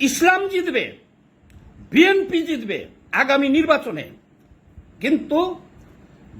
ইসলাম জিতবে, বিএনপি জিতবে আগামী নির্বাচনে। কিন্তু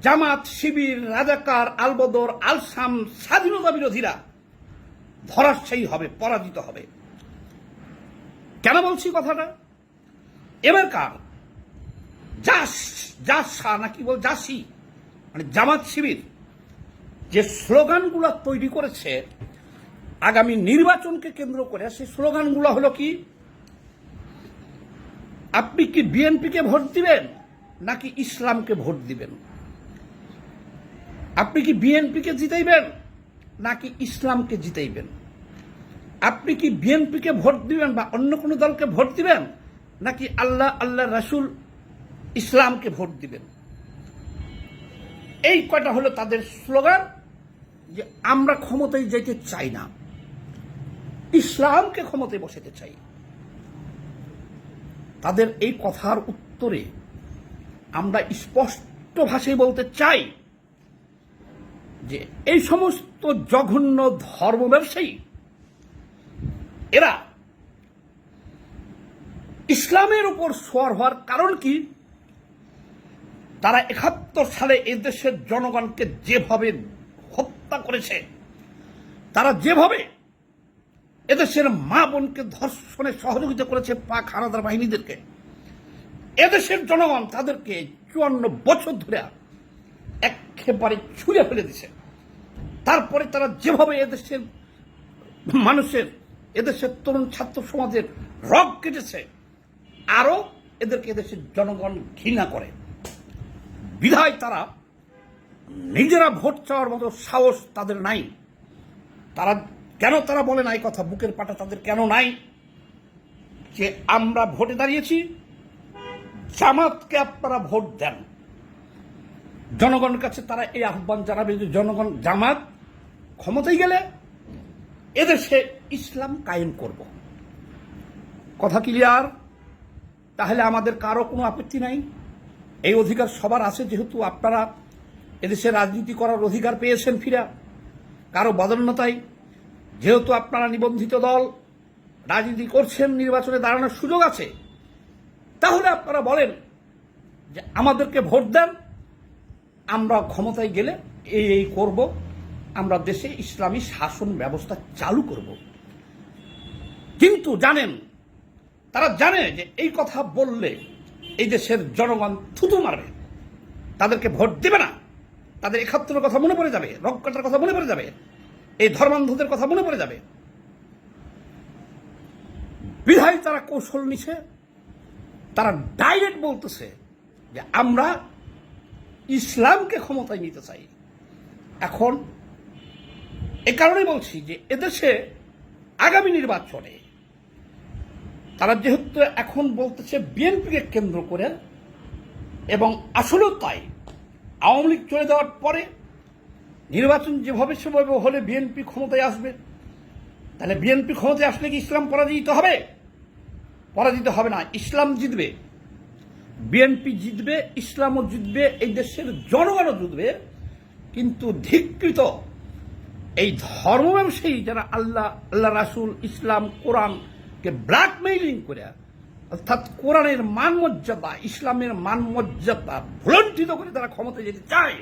জামাত, শিবির, রাজাকার, আলবদর, আলসাম, স্বাধীনতা বিরোধীরা ধরাশায়ী হবে, পরাজিত হবে। কেন বলছি কথাটা? এবারকার জাস, জাসা নাকি বল জাসি? মানে জামাত, শিবির। যে স্লোগানগুলো তৈরি করেছে, আগামী নির্বাচনকে কেন্দ্র করে, সেই স্লোগানগুলো হলো কি? আপনি কি বিএনপিকে ভোট দিবেন নাকি ইসলামকে ভোট দিবেন? আপনি কি বিএনপিকে জিতাইবেন নাকি ইসলামকে জিতাইবেন? আপনি কি বিএনপিকে ভোট দিবেন বা অন্য কোনো দলকে ভোট দিবেন নাকি আল্লাহ আল্লাহ রাসূল ইসলামকে ভোট দিবেন? এই কয়টা হলো তাদের স্লোগান যে আমরা ক্ষমতায় যেতে চাই না। ইসলামকে ক্ষমতায় বসাতে চাই। তাদের এই কথার উত্তরে আমরা স্পষ্ট ভাষায় বলতে চাই যে এই সমস্ত জঘন্য ধর্ম ব্যবসায়ী, এরা ইসলামের উপর সোয়ার হওয়ার কারণ কি? তারা একাত্তর সালে এই দেশের জনগণকে যেভাবে হত্যা করেছে, তারা যেভাবে এদেশের মা বোনকে ধর্ষণে সহযোগিতা করেছে পাক হানাদার বাহিনীদেরকে। এদেশের জনগণ তাদেরকে চুয়ান্ন বছর ধরে একেবারে ছুঁড়ে ফেলে দিছে তারপরে তারা যেভাবে এদেশের মানুষের, এদেশের তরুণ ছাত্র সমাজের রগ কেটেছে আরও এদেরকে এদেশের জনগণ ঘৃণা করে। বিধায় তারা নিজেরা ভোট চাওয়ার মতো সাহস তাদের নাই। তারা কেন তারা বলে নাই কথা? বুকের পাটা তাদের কেন নাই? যে আমরা ভোটে দাঁড়িয়েছি, জামাতকে আপনারা ভোট দেন। জনগণের কাছে তারা এই আহ্বান জানাবে যে জনগণ, জামাত ক্ষমতায় গেলে এদেশে ইসলাম কায়েম করব। কথা ক্লিয়ার? তাহলে আমাদের কারও কোনো আপত্তি নাই? এই অধিকার সবার আছে, যেহেতু আপনারা এদেশে রাজনীতি করার অধিকার পেয়েছেন ফিরা। কারও বদন্যতায় যেহেতু আপনারা নিবন্ধিত দল, রাজনীতি করছেন, নির্বাচনে দাঁড়ানোর সুযোগ আছে, তাহলে আপনারা বলেন যে আমাদেরকে ভোট দেন, আমরা ক্ষমতায় গেলে এই এই করব, আমরা দেশে ইসলামী শাসন ব্যবস্থা চালু করব। কিন্তু জানেন, তারা জানে যে এই কথা বললে এই দেশের জনগণ থুতু মারবে, তাদেরকে ভোট দেবে না, তাদের একাত্তরের কথা মনে পড়ে যাবে রক কথা মনে পড়ে যাবে। এই ধর্মান্ধদের কথা মনে পড়ে যাবে। বিধায় তারা কৌশল নিছে, তারা ডাইরেক্ট বলতেছে যে আমরা ইসলামকে ক্ষমতায় নিতে চাই। এখন এ কারণেই বলছি যে এদেশে আগামী নির্বাচনে তারা যেহেতু এখন বলতেছে বিএনপিকে কেন্দ্র করে এবং আসলেও তাই, আওয়ামী লীগ চলে যাওয়ার পরে নির্বাচন যেভাবে সেভাবে হলে বিএনপি ক্ষমতায় আসবে। তাহলে বিএনপি ক্ষমতায় আসলে কি ইসলাম পরাজিত হবে? পরাজিত হবে না, ইসলাম জিতবে। বিএনপি জিতবে, ইসলামও জিতবে, এই দেশের জনগণও জিতবে। কিন্তু ধিকৃত এই ধর্ম ব্যবসায়ী যারা আল্লাহ আল্লাহ রাসুল, ইসলাম, কোরআনকে ব্ল্যাকমেইলিং করে, অর্থাৎ কোরআনের মান মর্যাদা ইসলামের মান মর্যাদা ভুলণ্ঠিত করে তারা ক্ষমতায় যেতে চায়।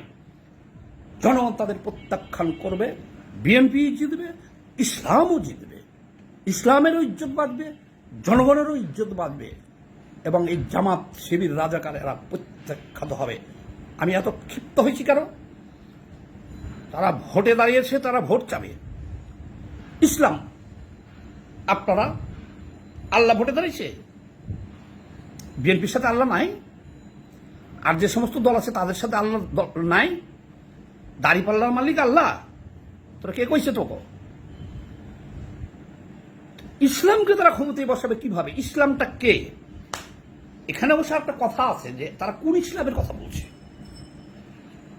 জনগণ তাদের প্রত্যাখ্যান করবে, বিএনপি জিতবে, ইসলামও জিতবে। ইসলামেরও ইজ্জত বাঁধবে, জনগণেরও ইজ্জত বাঁধবে এবং এই জামাত শিবির রাজাকার এরা প্রত্যাখ্যাত হবে। আমি এত ক্ষিপ্ত হয়েছি কেন? তারা ভোটে দাঁড়িয়েছে, তারা ভোট চাবে। ইসলাম, আপনারা আল্লাহ ভোটে দাঁড়িয়েছে? বিএনপির সাথে আল্লাহ নাই? আর যে সমস্ত দল আছে তাদের সাথে আল্লাহ নাই? দাড়িপাল্লার মালিক আল্লাহ। তোরা কে কইছে তোকে? ইসলামকে তারা ক্ষমতায় বসাবে কীভাবে? ইসলামটা কে? এখানে অবশ্য একটা কথা আছে যে তারা কোন ইসলামের কথা বলছে?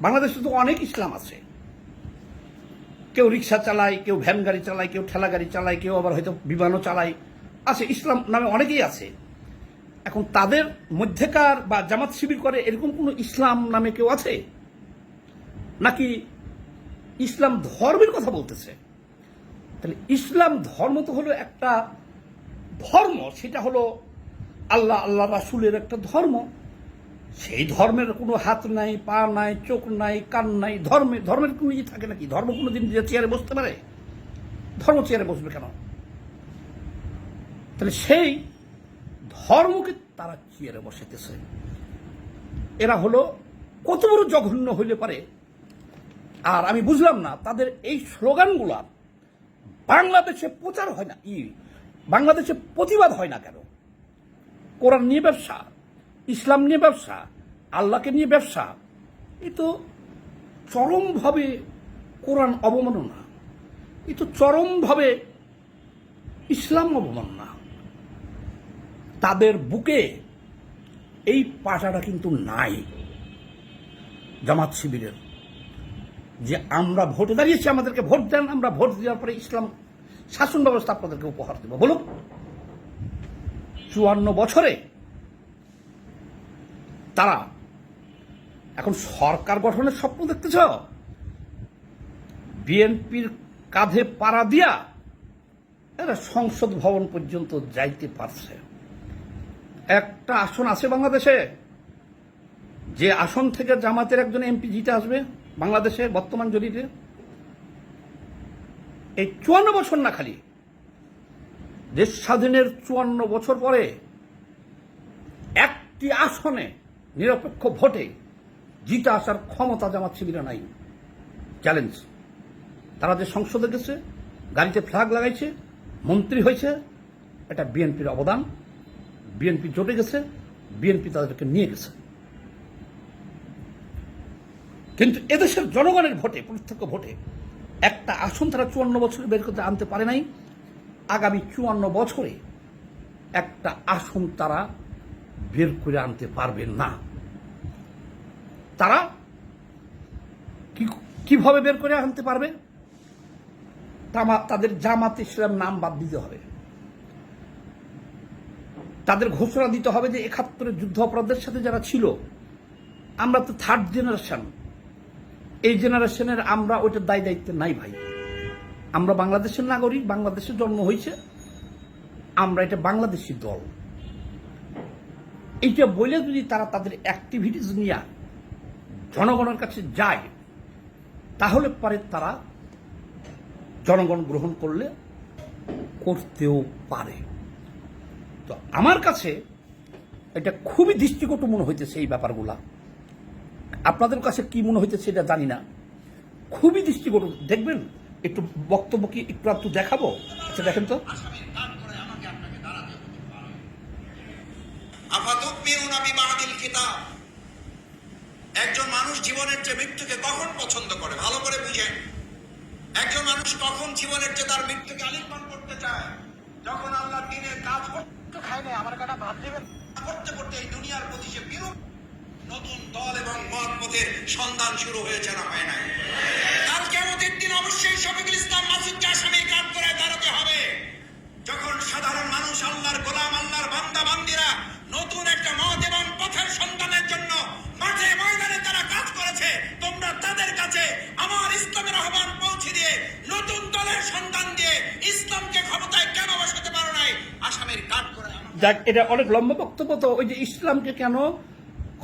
বাংলাদেশে তো অনেক ইসলাম আছে। কেউ রিক্সা চালায়, কেউ ভ্যান গাড়ি চালায়, কেউ ঠেলা গাড়ি চালায়, কেউ আবার হয়তো বিমানও চালায়। আছে, ইসলাম নামে অনেকেই আছে। এখন তাদের মধ্যেকার বা জামাত শিবির করে এরকম কোনো ইসলাম নামে কেউ আছে? নাকি ইসলাম ধর্মের কথা বলতেছে? তাহলে ইসলাম ধর্ম তো হলো একটা ধর্ম, সেটা হলো আল্লাহ আল্লাহ রাসুলের একটা ধর্ম। সেই ধর্মের কোনো হাত নাই, পা নাই, চোখ নাই, কান নাই, ধর্মে, ধর্মের কোনো ই থাকে নাকি? ধর্ম কোনো দিন চেয়ারে বসতে পারে? ধর্ম চেয়ারে বসবে কেন? তাহলে সেই ধর্মকে তারা চেয়ারে বসাইতেছে। এরা হলো কত বড় জঘন্য হইলে পারে? আর আমি বুঝলাম না, তাদের এই স্লোগানগুলা বাংলাদেশে প্রচার হয় না, ই, বাংলাদেশে প্রতিবাদ হয় না কেন? কোরআন নিয়ে ব্যবসা, ইসলাম নিয়ে ব্যবসা, আল্লাহকে নিয়ে ব্যবসা, এ তো চরমভাবে কোরআন অবমাননা, এ তো চরমভাবে ইসলাম অবমাননা। তাদের বুকে এই পাশাটা কিন্তু নাই জামাত শিবিরের। যে আমরা ভোটে দাঁড়িয়েছি, আমাদেরকে ভোট দেন, আমরা ভোট দেওয়ার পরে ইসলাম শাসন ব্যবস্থা আপনাদেরকে উপহার দেব। বলুন, চুয়ান্ন বছরে তারা এখন সরকার গঠনের স্বপ্ন দেখতেছ? বিএনপির কাঁধে পাড়া দিয়া এরা সংসদ ভবন পর্যন্ত যাইতে পারছে। একটা আসন আছে বাংলাদেশে, যে আসন থেকে জামাতের একজন এমপি জিতে আসবে। বাংলাদেশে বর্তমান জরিপে এই চুয়ান্ন বছর না খালি দেশ স্বাধীনের চুয়ান্ন বছর পরে একটি আসনে নিরপেক্ষ ভোটে জিতে আসার ক্ষমতা জামাত শিবিরে নাই। চ্যালেঞ্জ। তারা যে সংসদে গেছে, গাড়িতে ফ্ল্যাগ লাগাইছে, মন্ত্রী হয়েছে, এটা বিএনপির অবদান। বিএনপি জোটে গেছে, বিএনপি তাদেরকে নিয়ে গেছে। কিন্তু এদেশের জনগণের ভোটে প্রত্যক্ষ ভোটে একটা আসন তারা চুয়ান্ন বছরে বের করতে আনতে পারে নাই। আগামী চুয়ান্ন বছরে একটা আসন তারা বের করে আনতে পারবেন না। তারা কীভাবে বের করে আনতে পারবে? তাদের জামাত ইসলাম নাম বাদ দিতে হবে। তাদের ঘোষণা দিতে হবে যে একাত্তরের যুদ্ধ অপরাধের সাথে যারা ছিল, আমরা তো থার্ড জেনারেশন এই জেনারেশনের আমরা ওইটার দায় দায়িত্ব নাই ভাই। আমরা বাংলাদেশের নাগরিক, বাংলাদেশে জন্ম হয়েছে। আমরা এটা বাংলাদেশি দল। এইটা বলে যদি তারা তাদের অ্যাক্টিভিটিস নিয়ে জনগণের কাছে যায়, তাহলে পরে তারা জনগণ গ্রহণ করলে করতেও পারে। তো আমার কাছে এটা খুবই দৃষ্টিকটু মনে হইতেছে এই ব্যাপারগুলা। আপনাদের কাছে কি মনে হইতেছে এটা জানি না। খুবই দৃষ্টিকটু দেখবেন? একটু বক্তব্য কি একটু একটু দেখাবো? আচ্ছা দেখেন তো। একজন মানুষ জীবনের চেয়ে মৃত্যুকে কখন পছন্দ করে? ভালো করে বুঝেন। একজন মানুষ কখন জীবনের চেয়ে তার মৃত্যুকে আলিঙ্গন করতে চায়? যখন আল্লাহ দিনের কাজ করতে খায় না আমার কাটা ভাত দেবেন। করতে করতে এই দুনিয়ার প্রতি সে বিরূপ নতুন দল এবং সন্ধান শুরু হয়েছে না হয় নাই। কাল কেমতের দিন অবশ্যই শফিকুল ইসলাম মাসুদকে আসামি কাঠ করে দাঁড়াতে হবে। যখন সাধারণ মানুষ আল্লাহর গোলাম, আল্লাহর বান্দা, বান্দিরা নতুন একটা মত এবং পথের সন্ধানের জন্য মাঠে, ময়দানে তারা কাজ করেছে, তোমরা তাদের কাছে আমার ইসলামের আহ্বান পৌঁছে দিয়ে নতুন দলের দিয়ে ইসলামকে ক্ষমতায় কেন বসাতে পারো নাই? আসামের কাঠ করে যাক, এটা অনেক লম্বা বক্তব্য, তো ওই যে ইসলামকে কেন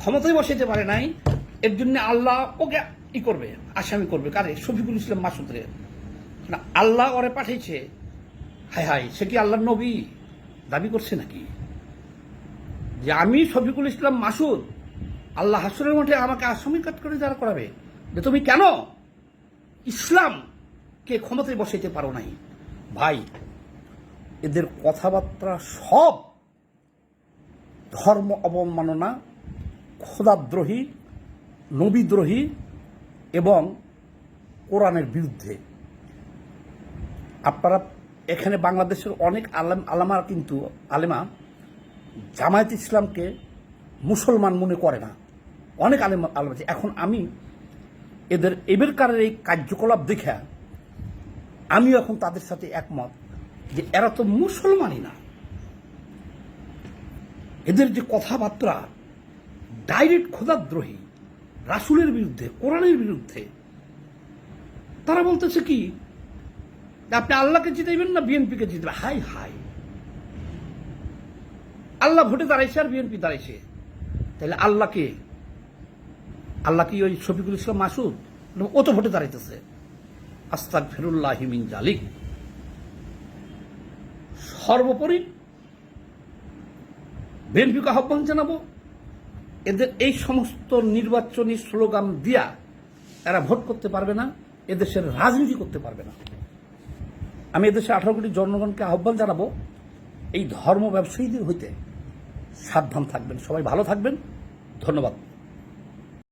ক্ষমতায় বসাইতে পারে নাই, এর জন্য আল্লাহ ওকে ই করবে, আসামি করবে। কারে? শফিকুল ইসলাম মাসুদরে। আল্লাহ ওরে পাঠিয়েছে হাই হাই সে কি আল্লাহ নবী? দাবি করছে নাকি? যে আমি শফিকুল ইসলাম মাসুদ, আল্লাহ হাসুরের মঠে আমাকে আসামি কাট করে দাঁড় করাবে। যে তুমি কেন ইসলামকে ক্ষমতায় বসাইতে পারো নাই? ভাই, এদের কথাবার্তা সব ধর্ম অবমাননা খোদাদ্রোহী, নবীদ্রোহী এবং কোরআনের বিরুদ্ধে। আপনারা এখানে বাংলাদেশের অনেক আলেম আলামা কিন্তু, আলেমা জামায়াত ইসলামকে মুসলমান মনে করে না। অনেক আলেম আলেম আছে। এখন আমি এদের এবেরকারের এই কার্যকলাপ দেখে আমিও এখন তাদের সাথে একমত যে এরা তো মুসলমানই না। এদের যে কথাবার্তা ডাইরেক্ট খোদাদ্রোহী, রাসুলের বিরুদ্ধে, কোরআনের বিরুদ্ধে। তারা বলতেছে কি, আপনি আল্লাহকে জিতাইবেন না বিএনপিকে জিতবে? High high. আল্লাহ ভোটে দাঁড়াইছে আর বিএনপি দাঁড়াইছে। তাহলে আল্লাহকে আল্লাহ কি ওই শফিকুল ইসলাম মাসুদ? ও তো ভোটে দাঁড়াইতেছে। আস্তাক ফিরুল্লাহ হিমিন জালিক। সর্বোপরি বিএনপিকে আহ্বান জানাব। এদের এই সমস্ত নির্বাচনী স্লোগান দিয়া এরা ভোট করতে পারবে না, এদেশের রাজনীতি করতে পারবে না। আমি এদেশে আঠারো কোটি জনগণকে আহ্বান জানাব, এই ধর্ম ব্যবসায়ীদের হইতে সাবধান থাকবেন। সবাই ভালো থাকবেন। ধন্যবাদ।